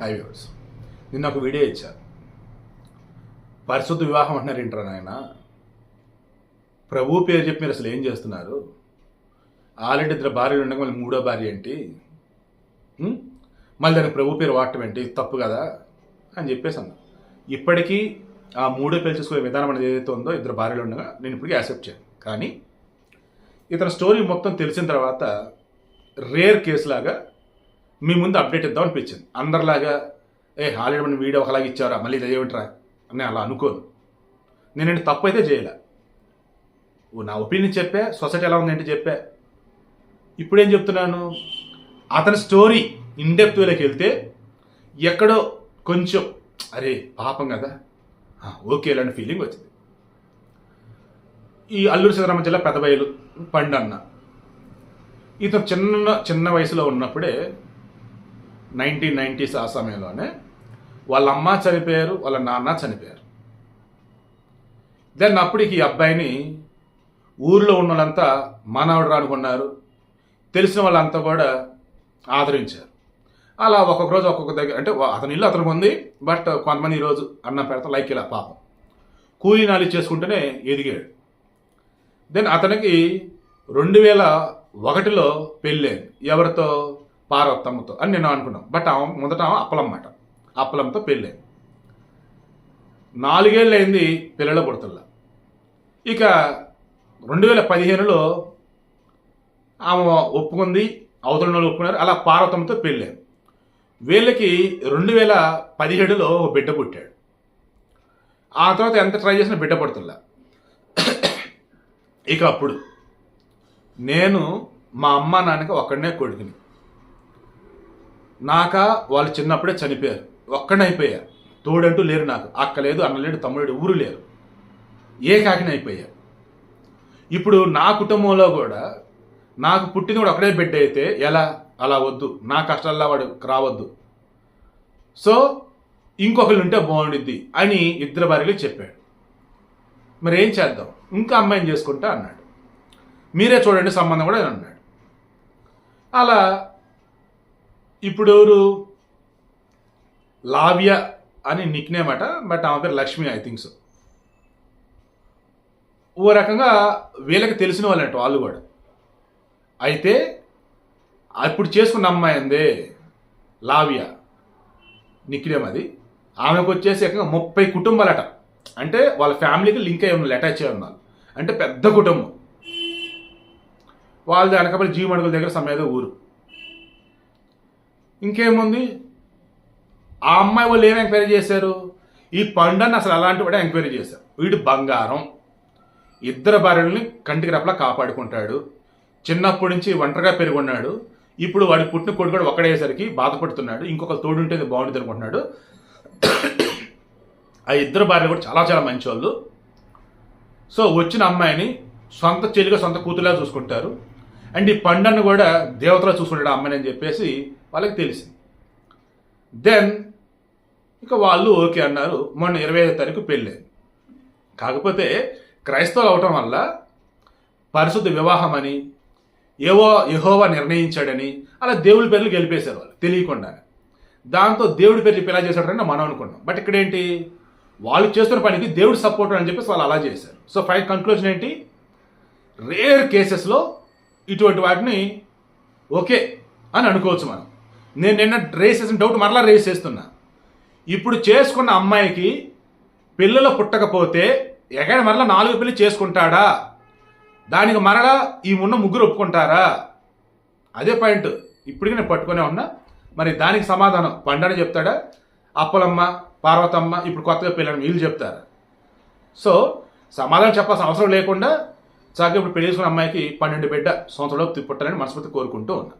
High viewers నిన్న ఒక video ఇచ్చారు పరిశుద్ధ వివాహం అంటున్నారు ఏంటారు నాయన? ప్రభు పేరు చెప్పి మీరు అసలు ఏం చేస్తున్నారు? ఆల్రెడీ ఇద్దరు భార్యలు ఉండగా మళ్ళీ మూడో భార్య ఏంటి? మళ్ళీ దానికి ప్రభు పేరు వాడటం ఏంటి? తప్పు కదా? అని చెప్పేసి అన్నా. ఇప్పటికీ ఆ మూడో పేరు చేసుకునే విధానం అనేది ఏదైతే ఉందో ఇద్దరు భార్యలు ఉండగా నేను ఇప్పటికీ యాక్సెప్ట్ చేయను. కానీ ఇతని స్టోరీ మొత్తం తెలిసిన తర్వాత రేర్ కేసు లాగా మీ ముందు అప్డేట్ ఇద్దాం అనిపించింది. అందరిలాగా ఏ ఆల్రెడీ మన వీడియో ఒకలాగా ఇచ్చారా మళ్ళీ ఇది ఏమిట్రా? అని అలా అనుకోను. నేనంటే తప్పు అయితే చేయలే నా ఒపీనియన్ చెప్పే సొసైటీ ఎలా ఉందంటే చెప్పే. ఇప్పుడేం చెప్తున్నాను? అతని స్టోరీ ఇన్డెప్త్ వేలోకి వెళ్తే ఎక్కడో కొంచెం అరే పాపం కదా. ఓకే ఇలాంటి ఫీలింగ్ వచ్చింది. ఈ అల్లూరు సీతారామ జిల్లా పెదబయలు పండన్న. ఇతను చిన్న చిన్న వయసులో ఉన్నప్పుడే నైన్టీన్ నైంటీస్ ఆ సమయంలోనే వాళ్ళ అమ్మ చనిపోయారు వాళ్ళ నాన్న చనిపోయారు. దెన్ అప్పటికి ఈ అబ్బాయిని ఊర్లో ఉన్న వాళ్ళంతా మానవుడు అనుకున్నారు తెలిసిన వాళ్ళంతా కూడా ఆదరించారు. అలా ఒక్కొక్క రోజు ఒక్కొక్క దగ్గర అంటే అతని ఇల్లు అతనికి ఉంది బట్ కొంతమంది ఈరోజు అన్నం పెడతా లైక్ ఇలా పాపం. కూలీ నాలి చేసుకుంటూనే ఎదిగాడు. దెన్ అతనికి రెండు వేల ఒకటిలో పెళ్ళేది. ఎవరితో? పార్వతమ్మతో అని నేను అనుకున్నాం. బట్ ఆమె మొదట ఆమె అప్పలమ్మాట అప్పలంతో పెళ్ళైంది నాలుగేళ్ళు అయింది పిల్లల పుడతల్లా. ఇక రెండు వేల పదిహేనులో ఆమె ఒప్పుకుంది అవతల వాళ్ళు ఒప్పుకున్నారు అలా పార్వతమ్మతో పెళ్ళాను వీళ్ళకి రెండు వేల పదిహేడులో ఒక బిడ్డ పుట్టాడు. ఆ తర్వాత ఎంత ట్రై చేసినా బిడ్డ పడుతుందా ఇక అప్పుడు నేను మా అమ్మ నాన్నకి ఒక్కడనే కొడుకుని. నాక వాళ్ళు చిన్నప్పుడే చనిపోయారు. ఒక్కడనే అయిపోయా తోడంటూ లేరు నాకు. అక్క లేదు అన్న లేడు తమ్ముడు ఊరు లేరు. ఏ కాకిన అయిపోయా ఇప్పుడు నా కుటుంబంలో కూడా నాకు పుట్టింది కూడా ఒకడే బిడ్డ అయితే ఎలా? అలా వద్దు. నా కష్టాల్లో వాడు రావద్దు. సో ఇంకొకరు ఉంటే బాగుండిద్ది అని ఇద్దరు భార్యలు చెప్పాడు. మరి ఏం చేద్దాం? ఇంకా అమ్మాయిని చేసుకుంటా అన్నాడు. మీరే చూడండి సంబంధం కూడా అన్నాడు. అలా ఇప్పుడు ఎవరు లావ్య అని నిక్నేమ్ అట బట్ ఆమె పేరు లక్ష్మి ఐ థింక్ సో ఓ రకంగా వీళ్ళకి తెలిసిన వాళ్ళంట వాళ్ళు కూడా. అయితే అప్పుడు చేసుకున్న అమ్మాయి అందే లావ్య. నిక్నేమ్ అది. ఆమెకు వచ్చేసి ఏకంగా ముప్పై కుటుంబాలట. అంటే వాళ్ళ ఫ్యామిలీకి లింక్ అయ్యి ఉన్నారు అటాచ్ అయ్యి ఉన్నారు అంటే పెద్ద కుటుంబం. వాళ్ళది అనకాపల్లి జీవమడుగుల దగ్గర సమేత ఊరు. ఇంకేముంది? ఆ అమ్మాయి వాళ్ళు ఏం ఎంక్వైరీ చేశారు? ఈ పండుని అసలు అలాంటి వాడే ఎంక్వైరీ చేశారు. వీడు బంగారం. ఇద్దరు భార్యల్ని కంటికి రెప్పలా కాపాడుకుంటాడు. చిన్నప్పటి నుంచి ఒంటరిగా పెరుగున్నాడు. ఇప్పుడు వాడి పుట్టిన కొడుకు కూడా ఒక్కడేసరికి బాధపడుతున్నాడు. ఇంకొక తోడుంటేది బాగుంటుంది అనుకుంటున్నాడు. ఆ ఇద్దరు భార్యలు కూడా చాలా చాలా మంచి వాళ్ళు సో వచ్చిన అమ్మాయిని సొంత చెల్లిగా సొంత కూతురులా చూసుకుంటారు. అండ్ ఈ పండను కూడా దేవతలా చూసుకుంటాడు ఆ అమ్మాయిని అని చెప్పేసి వాళ్ళకి తెలిసింది. దెన్ ఇక వాళ్ళు ఓకే అన్నారు. మొన్న ఇరవై ఐదో తారీఖు పెళ్ళి. కాకపోతే క్రైస్తవులు అవటం వల్ల పరిశుద్ధ వివాహం అని ఏవో యహోవా నిర్ణయించాడని అలా దేవుడి పేర్లు గెలిపేశారు వాళ్ళు తెలియకుండా దాంతో దేవుడి పేర్లు చెప్పి చేశాడని మనం అనుకున్నాం. బట్ ఇక్కడ ఏంటి వాళ్ళు చేస్తున్న పనికి దేవుడి సపోర్ట్ అని చెప్పేసి వాళ్ళు అలా చేశారు. సో ఫైనల్ కంక్లూజన్ ఏంటి? రేర్ కేసెస్లో ఇటువంటి వాటిని ఓకే అని అనుకోవచ్చు మనం. నేను నిన్న రేస్ చేసిన డౌట్ మరలా రేస్ చేస్తున్నా. ఇప్పుడు చేసుకున్న అమ్మాయికి పిల్లలు పుట్టకపోతే ఎక్కడ మరలా నాలుగు పిల్లలు చేసుకుంటాడా? దానికి మరలా ఈ ఉన్న ముగ్గురు ఒప్పుకుంటారా? అదే పాయింట్ ఇప్పటికీ నేను పట్టుకునే ఉన్నా. మరి దానికి సమాధానం. పండని చెప్తాడా? అప్పలమ్మ పార్వతమ్మ ఇప్పుడు కొత్తగా పిల్లలు వీళ్ళు చెప్తారా? సో సమాధానం చెప్పాల్సిన అవసరం లేకుండా చక్కగా ఇప్పుడు పెళ్ళి చేసుకున్న అమ్మాయికి పన్నెండు బిడ్డ సంవత్సరంలో పుట్టాలని మనస్ఫూర్తి కోరుకుంటూ ఉన్నా.